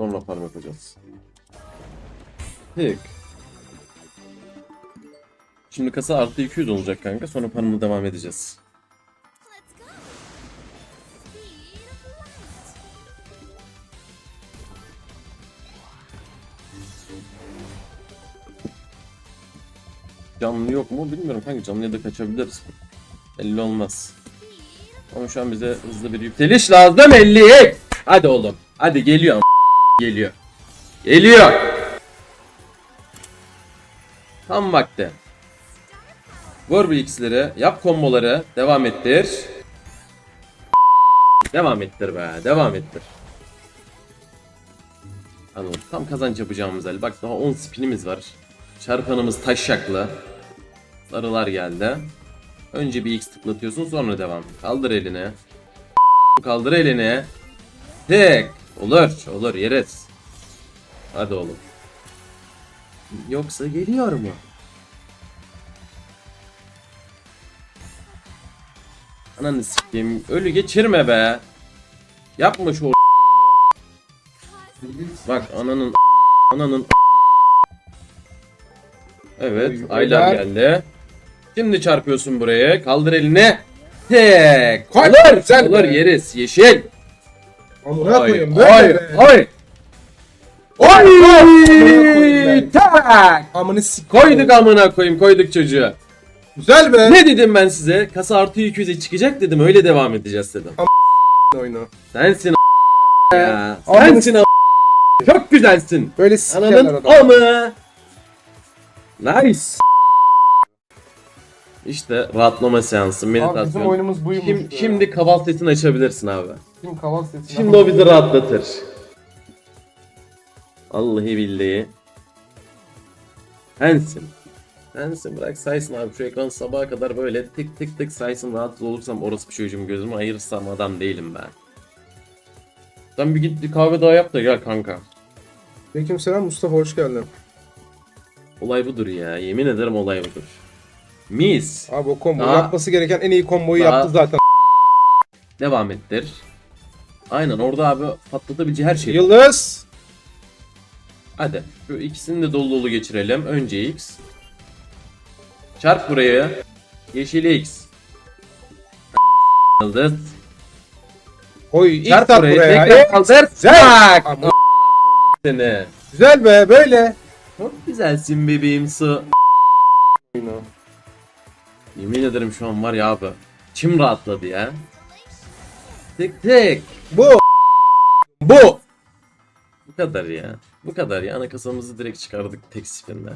Sonra farm yapacağız. Tık. Şimdi kasa artı 200 olacak kanka. Sonra farmı devam edeceğiz. Canlı yok mu bilmiyorum kanka. Canlıya da kaçabiliriz. Belli olmaz. Ama şu an bize hızlı bir yükseliş lazım 50 Hadi oğlum. Hadi geliyor. Geliyor. Geliyor. Tam vakti. Vur x'leri. Yap komboları. Devam ettir. Devam ettir be. Devam ettir. Anladım. Tam kazanç yapacağımız el. Bak daha 10 spinimiz var. Çarpanımız taşaklı. Sarılar geldi. Önce bir X tıklatıyorsun sonra devam. Kaldır elini. Kaldır elini. Tek. Olur. Olur yeriz. Hadi oğlum. Yoksa geliyor mu? Ananı sikeyim. Ölü geçirme be. Yapma şu Bak ananın ananın Evet, helal. geldi. Şimdi çarpıyorsun buraya. Kaldır elini. Tek. Koy, Olur, güzel olur yeriz. Yeşil. Amına Oy, koyayım böyle oy, be. oy. Oy! Amına koyayım ben. Tak! Amını sik. Koyduk amına koyayım, koyduk çocuğu. Güzel be. Ne dedim ben size? Kasa artı 200'e çıkacak dedim. Öyle devam edeceğiz dedim. oyunu. Sensin a- ya. Sensin a- Çok güzelsin. Böyle sikerler Ananın amı. Nice. İşte rahatlama seansı, Abi bizim meditasyon. oyunumuz buymuş. Şimdi, be. şimdi kaval sesini açabilirsin abi. Kim kaval sesini. Şimdi o bizi rahatlatır. Vallahi billahi. Sensin. Sensin bırak saysın abi şu ekran sabaha kadar böyle tık tık tık saysın rahatsız olursam orası bir çocuğum gözümü ayırırsam adam değilim ben. Sen bir git bir kahve daha yap da gel kanka. Aleykümselam Mustafa hoş geldin. Olay budur ya yemin ederim olay budur. Mis. Abi o combo Daha- yapması gereken en iyi komboyu Daha- yaptı zaten. Devam ettir. Aynen orada abi patlatabileceği her şey. Yıldız. Hadi şu ikisini de dolu dolu geçirelim. Önce X. Çarp buraya. Yeşil X. Yıldız. Oy ilk Çarp buraya. buraya. Tekrar kaldır. Ama- Seni. Güzel be böyle. Çok güzelsin bebeğim su. Yemin ederim şu an var ya abi. Çim rahatladı ya. Tık tık. Bu. Bu. Bu kadar ya. Bu kadar ya. Ana kasamızı direkt çıkardık tek spinle.